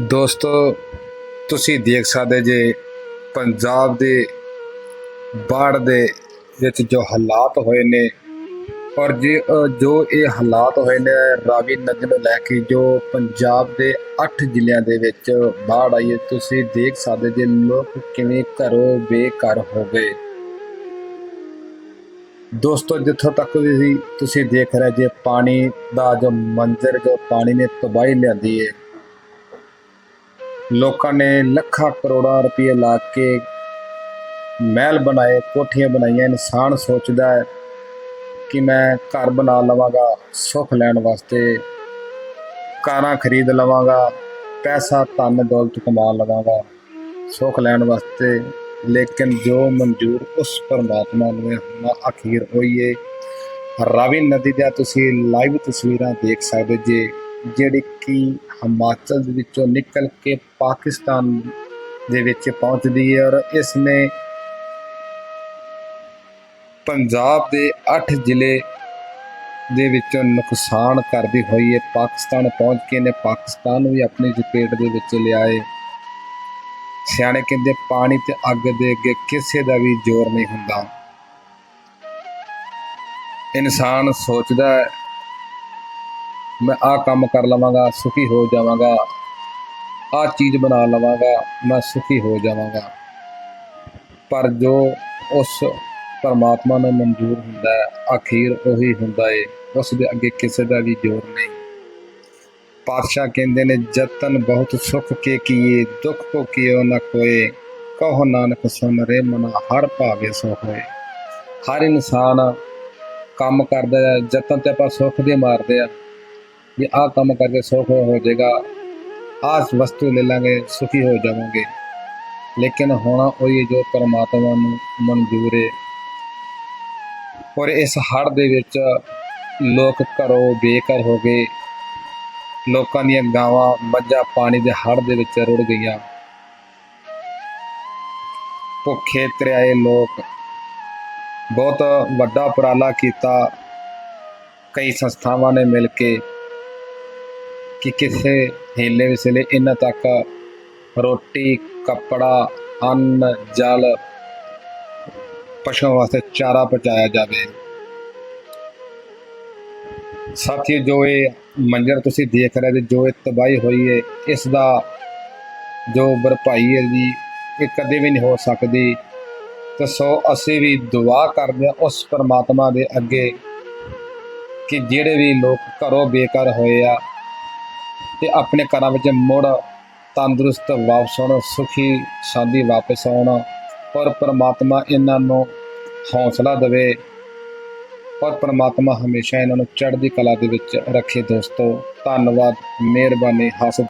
ਦੋਸਤੋ, ਤੁਸੀਂ ਦੇਖ ਸਕਦੇ ਜੇ ਪੰਜਾਬ ਦੇ ਬਾੜ ਦੇ ਵਿੱਚ ਜੋ ਹਾਲਾਤ ਹੋਏ ਨੇ ਔਰ ਜੇ ਜੋ ਇਹ ਹਾਲਾਤ ਹੋਏ ਨੇ, ਰਾਵੀ ਨਦੀ ਨੂੰ ਲੈ ਕੇ ਜੋ ਪੰਜਾਬ ਦੇ 8 ਜ਼ਿਲ੍ਹਿਆਂ ਦੇ ਵਿੱਚ ਬਾੜ ਆਈ ਹੈ, ਤੁਸੀਂ ਦੇਖ ਸਕਦੇ ਜੇ ਲੋਕ ਕਿਵੇਂ ਘਰੋਂ ਬੇਘਰ ਹੋ ਗਏ। ਦੋਸਤੋ, ਜਿੱਥੋਂ ਤੱਕ ਵੀ ਤੁਸੀਂ ਦੇਖ ਰਹੇ ਜੇ, ਪਾਣੀ ਦਾ ਜੋ ਮੰਜ਼ਰ, ਜੋ ਪਾਣੀ ਨੇ ਤਬਾਹੀ ਲਿਆਂਦੀ ਹੈ ਲੋਕਾਂ ਨੇ ਲੱਖਾਂ ਕਰੋੜਾਂ ਰੁਪਏ ਲਾ ਕੇ ਮਹਿਲ ਬਣਾਏ, ਕੋਠੀਆਂ ਬਣਾਈਆਂ। ਇਨਸਾਨ ਸੋਚਦਾ ਹੈ ਕਿ ਮੈਂ ਘਰ ਬਣਾ ਲਵਾਂਗਾ ਸੁੱਖ ਲੈਣ ਵਾਸਤੇ, ਕਾਰਾਂ ਖਰੀਦ ਲਵਾਂਗਾ, ਪੈਸਾ ਧਨ ਦੌਲਤ ਕਮਾ ਲਵਾਂਗਾ, ਸੁੱਖ ਲੈਣ ਵਾਸਤੇ। ਲੇਕਿਨ ਜੋ ਮਨਜ਼ੂਰ ਉਸ ਪਰਮਾਤਮਾ ਨੂੰ ਹੈ ਹੁਣ ਅਖੀਰ ਹੋਈਏ। ਰਾਵੀ ਨਦੀ ਦੀਆਂ ਤੁਸੀਂ ਲਾਈਵ ਤਸਵੀਰਾਂ ਦੇਖ ਸਕਦੇ ਜੇ। ਜਿਹੜੀ ਕਿ ਹਿਮਾਚਲ ਦੇ ਵਿੱਚੋਂ ਨਿਕਲ ਕੇ ਪਾਕਿਸਤਾਨ ਦੇ ਵਿੱਚ ਪਹੁੰਚਦੀ ਹੈ ਔਰ ਇਸ ਨੇ ਪੰਜਾਬ ਦੇ 8 ਜ਼ਿਲ੍ਹੇ ਦੇ ਵਿੱਚੋਂ ਨੁਕਸਾਨ ਕਰਦੀ ਹੋਈ ਹੈ। ਪਾਕਿਸਤਾਨ ਪਹੁੰਚ ਕੇ ਨੇ ਪਾਕਿਸਤਾਨ ਨੂੰ ਵੀ ਆਪਣੀ ਚਪੇਟ ਦੇ ਵਿੱਚ ਲਿਆਏ ਸਿਆਣੇ ਕਹਿੰਦੇ ਪਾਣੀ ਤੇ ਅੱਗ ਦੇ ਅੱਗੇ ਕਿਸੇ ਦਾ ਵੀ ਜ਼ੋਰ ਨਹੀਂ ਹੁੰਦਾ। ਇਨਸਾਨ ਸੋਚਦਾ ਹੈ ਮੈਂ ਆਹ ਕੰਮ ਕਰ ਲਵਾਂਗਾ, ਸੁਖੀ ਹੋ ਜਾਵਾਂਗਾ। ਆਹ ਚੀਜ਼ ਬਣਾ ਲਵਾਂਗਾ, ਮੈਂ ਸੁਖੀ ਹੋ ਜਾਵਾਂਗਾ। ਪਰ ਜੋ ਉਸ ਪਰਮਾਤਮਾ ਨੂੰ ਮਨਜ਼ੂਰ ਹੁੰਦਾ ਹੈ, ਅਖੀਰ ਉਹੀ ਹੁੰਦਾ ਏ। ਉਸ ਦੇ ਅੱਗੇ ਕਿਸੇ ਦਾ ਵੀ ਜ਼ੋਰ ਨਹੀਂ। ਪਾਤਸ਼ਾਹ ਕਹਿੰਦੇ ਨੇ, ਜਤਨ ਬਹੁਤ ਸੁਖ ਕੇ ਕੀਏ, ਦੁੱਖ ਕੋ ਕੀਓ ਨ ਕੋਏ। ਕਹੋ ਨਾਨਕ ਸੁਨ ਰੇ ਮਨਾ, ਹਰ ਭਾਵੇ ਸੋ ਹੋਏ। ਹਰ ਇਨਸਾਨ ਕੰਮ ਕਰਦਾ ਹੈ, ਜਤਨ ਤੇ ਆਪਾਂ ਸੁੱਖ ਦੇ ਮਾਰਦੇ ਆ ਵੀ ਆਹ ਕੰਮ ਕਰਕੇ ਸੁੱਖ ਹੋ ਜਾਏਗਾ ਆਹ ਵਸਤੂ ਲੈ ਲਾਂਗੇ, ਸੁਖੀ ਹੋ ਜਾਵਾਂਗੇ। ਲੇਕਿਨ ਹੋਣਾ ਉਹੀ ਜੋ ਪਰਮਾਤਮਾ ਨੂੰ ਮਨਜ਼ੂਰ ਹੈ। ਔਰ ਇਸ ਹੜ ਦੇ ਵਿੱਚ ਲੋਕ ਘਰੋਂ ਬੇਘਰ ਹੋ ਗਏ। ਲੋਕਾਂ ਦੀਆਂ ਗਾਵਾਂ, ਮੱਝਾਂ, ਪਾਣੀ ਦੇ ਹੜ ਦੇ ਵਿੱਚ ਰੁੜ ਗਈਆਂ। ਭੁੱਖੇ ਤਰਿਆਏ ਲੋਕ। ਬਹੁਤ ਵੱਡਾ ਉਪਰਾਲਾ ਕੀਤਾ। ਕਈ ਸੰਸਥਾਵਾਂ ਨੇ ਮਿਲ ਕੇ ਕਿ ਕਿਸੇ ਹੀਲੇ ਵਿਸਲੇ ਇਹਨਾਂ ਤੱਕ ਰੋਟੀ, ਕੱਪੜਾ, ਅੰਨ, ਜਲ ਪਸ਼ੂਆਂ ਵਾਸਤੇ ਚਾਰਾ ਪਹੁੰਚਾਇਆ ਜਾਵੇ। ਸਾਥੀਓ, ਜੋ ਇਹ ਮੰਜ਼ਰ ਤੁਸੀਂ ਦੇਖ ਰਹੇ ਜੇ ਜੋ ਇਹ ਤਬਾਹੀ ਹੋਈ ਹੈ, ਇਸ ਦਾ ਜੋ ਭਰਪਾਈ ਹੈ ਜੀ, ਇਹ ਕਦੇ ਵੀ ਨਹੀਂ ਹੋ ਸਕਦੀ। ਤੇ ਸੋ ਅਸੀਂ ਵੀ ਦੁਆ ਕਰਦੇ ਹਾਂ ਉਸ ਪਰਮਾਤਮਾ ਦੇ ਅੱਗੇ ਕਿ ਜਿਹੜੇ ਵੀ ਲੋਕ ਘਰੋਂ ਬੇਕਾਰ ਹੋਏ ਆ ਤੇ ਆਪਣੇ ਘਰਾਂ ਵਿੱਚ ਮੁੜ ਤੰਦਰੁਸਤ, ਵਾਪਸ ਆਉਣ, ਸੁਖੀ ਸ਼ਾਂਤੀ ਵਾਪਸ ਆਉਣ। ਔਰ ਪਰਮਾਤਮਾ ਇਹਨਾਂ ਨੂੰ ਹੌਸਲਾ ਦੇਵੇ। ਔਰ ਪਰਮਾਤਮਾ ਹਮੇਸ਼ਾ ਇਹਨਾਂ ਨੂੰ ਚੜ੍ਹਦੀ ਕਲਾ ਦੇ ਵਿੱਚ ਰੱਖੇ, ਦੋਸਤੋ। ਧੰਨਵਾਦ, ਮਿਹਰਬਾਨੀ ਹੱਸ